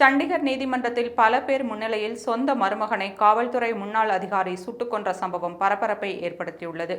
Chandigarh நீதிமன்றத்தில் பல பேர் முன்னிலையில் சொந்த மருமகனை காவல்துறை முன்னாள் அதிகாரி சுட்டுக் கொன்ற சம்பவம் பரபரப்பை ஏற்படுத்தியுள்ளது.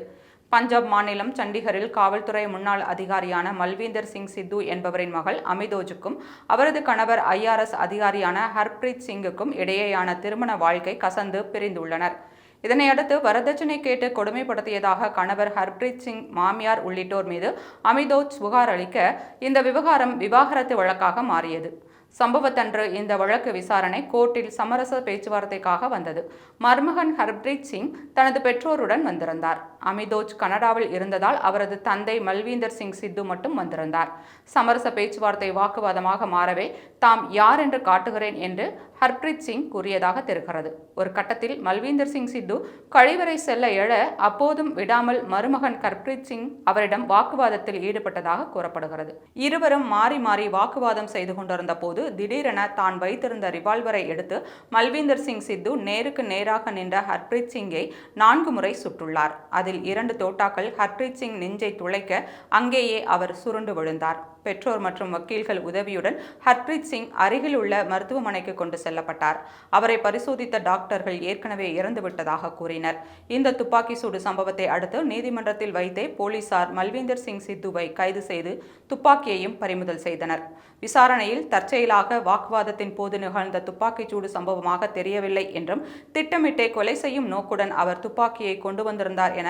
பஞ்சாப் மாநிலம் சண்டிகரில் காவல்துறை முன்னாள் அதிகாரியான மல்வீந்தர் சிங் சித்து என்பவரின் மகள் அமிதோஜுக்கும் அவரது கணவர் ஐஆர்எஸ் அதிகாரியான ஹர்பிரீத் சிங்குக்கும் இடையேயான திருமண வாழ்க்கை கசந்து பிரிந்துள்ளனர். இதனையடுத்து வரதட்சணை கேட்டு கொடுமைப்படுத்தியதாக கணவர் ஹர்பிரீத் சிங் மாமியார் உள்ளிட்டோர் மீது அமிதோஜ் புகார் அளிக்க இந்த விவகாரம் விவாகரத்து வழக்காக மாறியது. சம்பவத்தன்று இந்த வழக்கு விசாரணை கோர்ட்டில் சமரச பேச்சுவார்த்தைக்காக வந்தது. மர்மகன் ஹர்ப்ரீத் சிங் தனது பெற்றோருடன் வந்திருந்தார். அமிதோஜ் கனடாவில் இருந்ததால் அவரது தந்தை மல்வீந்தர் சிங் சித்து மட்டும் வந்திருந்தார். சமரச பேச்சுவார்த்தை வாக்குவாதமாக மாறவே தாம் யார் என்று காட்டுகிறேன் என்று ஹர்பிரீத் சிங் கூறியதாக தெரிகிறது. ஒரு கட்டத்தில் மல்வீந்தர் சிங் சித்து கழிவறை செல்ல எழ அப்போதும் விடாமல் மருமகன் ஹர்பிரீத் சிங் அவரிடம் வாக்குவாதத்தில் ஈடுபட்டதாக கூறப்படுகிறது. இருவரும் மாறி மாறி வாக்குவாதம் செய்து கொண்டிருந்த போது திடீரென தான் வைத்திருந்த ரிவால்வரை எடுத்து மல்வீந்தர் சிங் சித்து நேருக்கு நேராக நின்ற ஹர்பிரீத் சிங்கை நான்கு முறை சுட்டுள்ளார். அதில் இரண்டு தோட்டாக்கள் ஹர்ப்ரீத் சிங் நெஞ்சை துளைக்க அங்கேயே அவர் சுருண்டு விழுந்தார். பெற்றோர் மற்றும் வக்கீல்கள் உதவியுடன் ஹர்ப்ரீத் சிங் அருகில் உள்ள மருத்துவமனைக்கு கொண்டு செல்லப்பட்டார். அவரை பரிசோதித்த டாக்டர்கள் ஏற்கனவே இறந்துவிட்டதாக கூறினர். இந்த துப்பாக்கி சூடு சம்பவத்தை அடுத்து நீதிமன்றத்தில் வைத்தே போலீசார் மல்வீந்தர் சிங் சித்துவை கைது செய்து துப்பாக்கியையும் பறிமுதல் செய்தனர். விசாரணையில் தற்செயலாக வாக்குவாதத்தின் போது நிகழ்ந்த துப்பாக்கிச் சூடு சம்பவமாக தெரியவில்லை என்றும் திட்டமிட்டே கொலை செய்யும் நோக்குடன் அவர் துப்பாக்கியை கொண்டு வந்திருந்தார் என